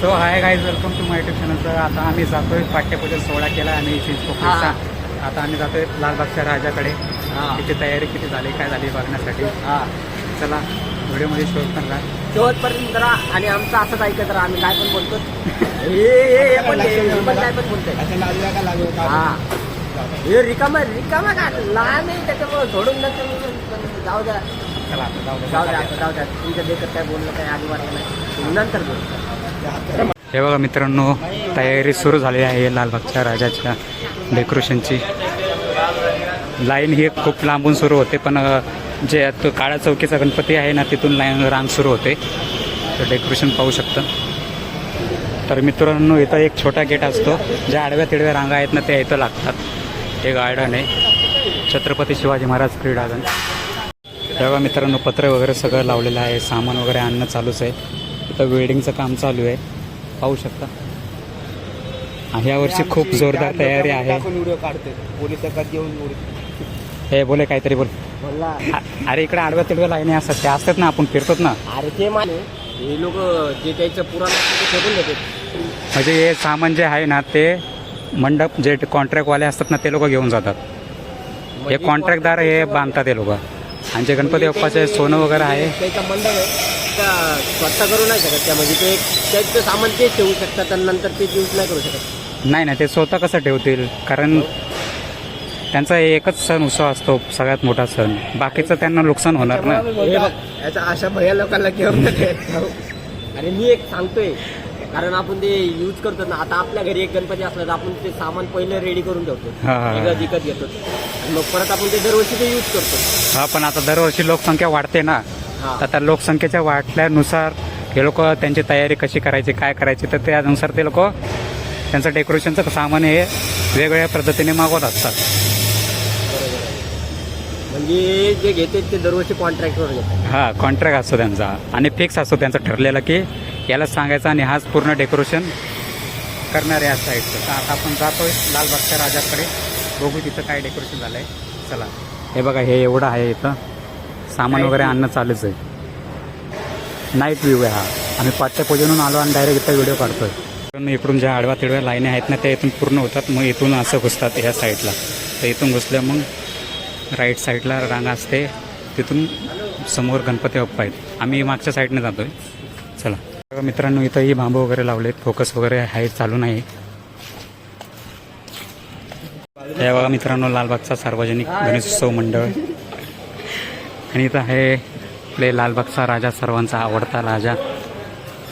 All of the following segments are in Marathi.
So hi guys welcome to my YouTube channel तर आता आम्ही जातोय पाठ्यपूजन सोहळा केला आणि चिंचपोकळीचा आता आम्ही जातोय लालबागच्या राजाकडे. तिची तयारी किती झाली काय झाली बघण्यासाठी. चला व्हिडिओमध्ये शोध राहा शेवटपर्यंत राहा आणि आमचं असंच ऐकत राहा आम्ही काय पण बोलतो हे पण काय पण बोलतोय. हा. हे रिकामा रिकामा का? लहान आहे त्याच्यामुळे सोडून नका जाऊ द्या. चला जाऊ जाऊ द्या. द्या आता जाऊ द्या. तुमच्या देखत काय बोलणं काय आधी वाटलं नाही नंतर बोल. हे बघा मित्रांनो तयारी सुरू झाली आहे लालबागच्या राजाच्या डेकोरेशनची लाईन ही खूप लांबून सुरू होते पण जे तो काळा चौकीचा गणपती आहे ना तिथून लाईन रांग सुरू होते. तर डेकोरेशन पाहू शकतं. तर मित्रांनो इथं एक छोटा गेट असतो ज्या आडव्या तिडव्या रांगा आहेत ना त्या इथं लागतात. हे गार्डन आहे. छत्रपती शिवाजी महाराज क्रीडांगण. तेव्हा मित्रांनो पत्र वगैरे सगळं लावलेलं आहे सामान वगैरे आणणं चालूच आहे. इथं वेल्डिंगचं काम चालू आहे. पाहू शकता. आणि यावर्षी खूप जोरदार तयारी आहे. हे बोले काहीतरी बोल. अरे इकडे आडव्या तिडव्या लाईनी असतात त्या असतात ना आपण फिरतात ना. अरे ते माने हे लोक जे त्याचं पुराण असतं ते फेकून देतात. म्हणजे हे सामान जे आहे ना ते मंडप जे कॉन्ट्रॅक्टवाले असतात ना ते लोक घेऊन जातात. हे म्हणजे कॉन्ट्रॅक्टदार हे बांधतात ते लोक. आणि जे गणपती बाप्पाचे सोनं वगैरे आहे. मंडप आहे. त्या स्वतः करू नाही शकत त्या? म्हणजे ते त्याचं सामान तेच ठेवू शकतात आणि नंतर ते यूज नाही करू शकत. नाही नाही ते स्वतः कसं ठेवतील? कारण त्यांचा एकच सण उत्सव असतो सगळ्यात मोठा सण. बाकीचं त्यांना नुकसान होणार ना? हे बघ याचा अशा भया लोकांना घेऊन आणि मी एक सांगतोय कारण आपण ते यूज करतो ना आता आपल्या घरी एक गणपती असला तर आपण ते सामान पहिले रेडी करून ठेवतो. हा, हा, हा. विकत विकत घेतो. आणि मग परत आपण ते दरवर्षी ते यूज करतो. हा पण आता दरवर्षी लोकसंख्या वाढते ना. त्या लोकसंख्येच्या वाढल्यानुसार हे लोक त्यांची तयारी कशी करायची काय करायची तर त्यानुसार ते लोक त्यांचं डेकोरेशनचं सामान हे वेगवेगळ्या पद्धतीने मागवत असतात. म्हणजे जे घेते ते दरवर्षी कॉन्ट्रॅक्टवर घेतात. हा कॉन्ट्रॅक्ट असतो त्यांचा. आणि फिक्स असतो त्यांचा ठरलेला की याला सांगायचं आणि हाच पूर्ण डेकोरेशन करणारे या साईडचं तर आता आपण जातोय लालबागच्या राजाकडे. बघू तिथं काय डेकोरेशन झालं आहे चला. हे बघा हे एवढं आहे इथं. सामान वगैरे आणणं चालूच आहे. नाईट व्ह्यू आहे हा. आम्ही पाठ्यपूजनून आलो आणि डायरेक्ट इथं व्हिडिओ काढतोय. पण इकडून ज्या आडव्या तिडव्या लाईनी आहेत ना त्या इथून पूर्ण होतात. मग इथून असं घुसतात ह्या साईडला तर इथून घुसल्या मग राईट साईडला रांग असते. तिथून समोर गणपती बाप्पा आहेत. आम्ही मागच्या साईडने जातोय. चला. बघा मित्रांनो इथंही बांबू वगैरे लावलेत. फोकस वगैरे आहे चालू नाही. हे बघा मित्रांनो लालबागचा सार्वजनिक गणेशोत्सव मंडळ. आणि इथं आहे. आपले लालबागचा राजा सर्वांचा आवडता राजा.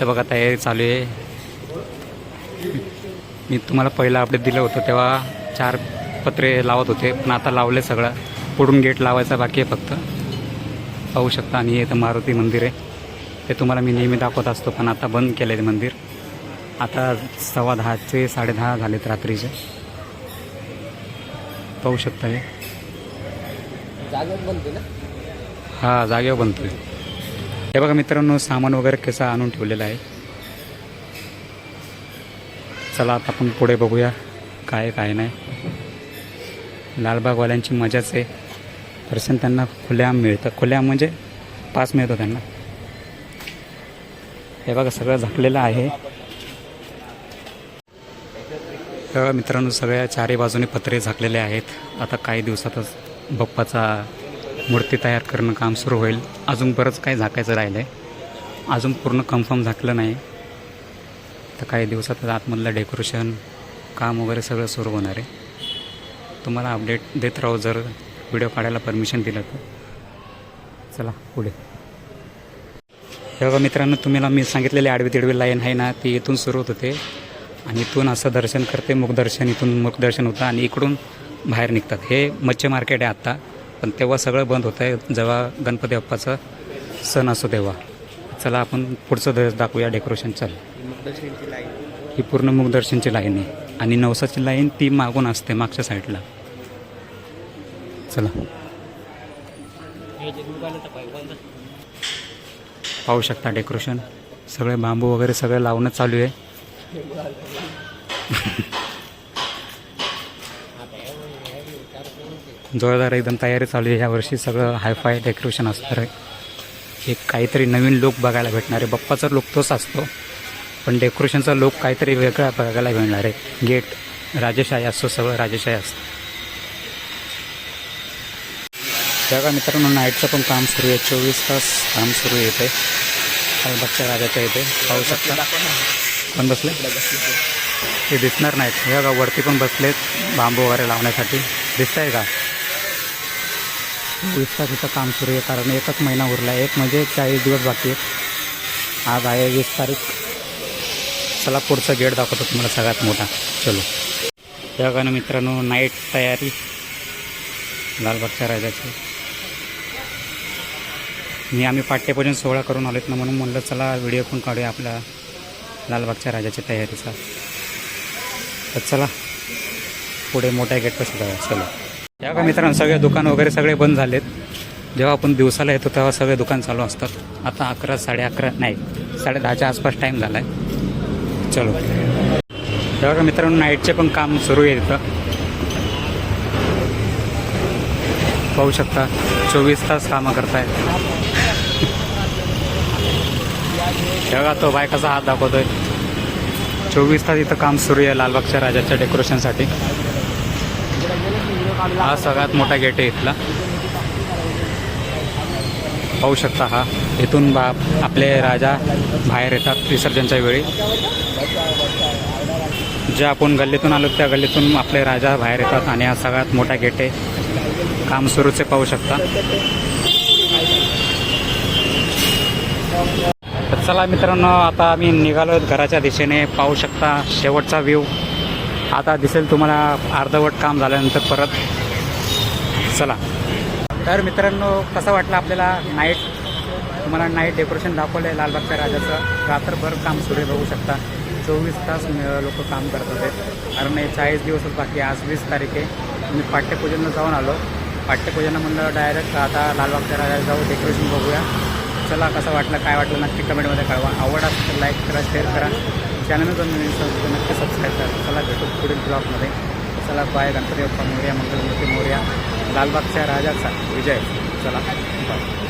तर बघा तयारी चालू आहे. मी तुम्हाला पहिला अपडेट दिलं होतं तेव्हा चार पत्रे लावत होते पण आता लावले सगळं. पुढून गेट लावायचा बाकी आहे फक्त. पाहू शकता आणि हे इथं मारुती मंदिर आहे. ते तुम्हाला मी नेहमी दाखवत असतो पण आता बंद केलं आहे मंदिर. आता सव्वा दहाचे साडेदहा झालेत रात्रीचे. पाहू शकता हे. बनते ना? हा जागेवर बनतोय. हे बघा मित्रांनो सामान वगैरे कसं आणून ठेवलेलं आहे. चला आता आपण पुढे बघूया काय काय नाही. लालबागवाल्यांची मजाच आहे. दर्शन त्यांना खुल्याम मिळतं. खुल्याम म्हणजे पास मिळतो त्यांना. हे बघा सगळं झाकलेलं आहे. मित्रांनो सगळ्या चारी बाजूने पत्रे झाकलेले आहेत. आता काही दिवसातच बाप्पाचा मूर्ती तयार करणं काम सुरू होईल. अजून बरंच काही झाकायचं राहिलं आहे अजून पूर्ण कन्फर्म झाकलं नाही. तर काही दिवसातच आतमधलं डेकोरेशन काम वगैरे सगळं सुरू होणार आहे. तुम्हाला अपडेट देत राहू जर व्हिडिओ काढायला परमिशन दिलं तर. चला पुढे. हे बघा मित्रांनो तुम्हाला मी सांगितलेली आडवी तिडवी लाईन आहे ना ती इथून सुरू होत होते. आणि इथून असं दर्शन करते मुखदर्शन इथून मुखदर्शन होतं आणि इकडून बाहेर निघतात. हे मच्छी मार्केट आहे आत्ता. पण तेव्हा सगळं बंद होतं आहे जेव्हा गणपती बाप्पाचा सण असो तेव्हा. चला आपण पुढचं द दाखवूया डेकोरेशन चल. ही पूर्ण मुखदर्शनची लाईन आहे. आणि नवसाची लाईन ती मागून असते मागच्या साईडला चला. पाहू शकता डेकोरेशन सगळे बांबू वगैरे सगळं लावणं चालू आहे. जोरदार एकदम तयारी चालू आहे. यावर्षी सगळं हायफाय डेकोरेशन असणार आहे. एक काहीतरी नवीन लुक बघायला भेटणार आहे. बप्पाचा लुक तोच असतो. पण डेकोरेशनचा लोक काहीतरी वेगळा बघायला मिळणार आहे. गेट राजेशाही असतो सगळं राजेशाही असतं. बघा मित्रांनो नाईटचं पण काम सुरू आहे. चोवीस तास काम सुरू येते बच्चा राजाच्या इथे. पाहू शकता. पण बसले? ते दिसणार नाहीत. बघा वरती पण बसलेत. बांबू वगैरे लावण्यासाठी. दिसतंय का? हो, वीस तास काम सुरू आहे कारण एकच महिना उरला आहे. एक म्हणजे चाळीस दिवस बाकी आहेत. आज आहे वीस तारीख. चला पुढचा गेट दाखवतो तुम्हाला सगळ्यात मोठा. चलो. या गाणं मित्रांनो नाईट तयारी. लालबागच्या राजाची. मी आम्ही पाठ्यपूजन सोहळा करून आलोत ना म्हणून म्हणलं चला व्हिडिओ पण काढूया आपल्या लालबागच्या राजाच्या तयारीचा. तर चला. पुढे मोठ्या गेटपाशी जाऊया. चलो. या का मित्रांनो सगळे दुकान वगैरे सगळे बंद झालेत. जेव्हा आपण दिवसाला येतो तेव्हा सगळे दुकान चालू असतात. आता अकरा साडे अकरा नाही साडे दहाच्या आसपास टाईम झाला आहे चलो. तेव्हा का मित्रांनो नाईटचे पण काम सुरू आहे इथं. पाहू शकता चोवीस तास कामं करतायत. तेव्हा तो बायकाचा हात दाखवतोय. चोवीस तास इथं काम सुरू आहे लालबागच्या राजाच्या डेकोरेशनसाठी हा सगळ्यात मोठा गेट आहे इथला. पाहू शकता हा. इथून बा आपले राजा बाहेर येतात विसर्जनच्या वेळी. ज्या आपण गल्लीतून आलो त्या गल्लीतून आपले राजा बाहेर येतात आणि हा सगळ्यात मोठा गेट आहे. काम सुरूच आहे पाहू शकता. तर चला मित्रांनो आता आम्ही निघालो घराच्या दिशेने. पाहू शकता शेवटचा व्ह्यू आता दिसेल तुम्हाला अर्धवट काम झाल्यानंतर परत. चला. तर मित्रांनो कसं वाटलं आपल्याला नाईट तुम्हाला नाईट डेकोरेशन दाखवलं आहे लालबागच्या राजाचं. रात्रभर काम सुरू बघू शकता. चोवीस तास लोक काम करत होते. कारण हे चाळीस दिवसच बाकी आज वीस तारीख आहे. मी पाठ्यपूजनला जाऊन आलो. पाठ्यपूजनला म्हणलं डायरेक्ट आता लालबागच्या राजाला जाऊ डेकोरेशन बघूया. चला कसं वाटलं काय वाटलं नक्की कमेंटमध्ये कळवा. आवड असेल तर लाईक करा शेअर करा. चॅनल जर नवीन असेल तर नक्की सबस्क्राईब करा. चला भेटू पुढील ब्लॉगमध्ये चला बाय गणपती बाप्पा मोर्या मंगलमूर्ती मोर्या लालबागच्या राजाचा. विजय. चला बाय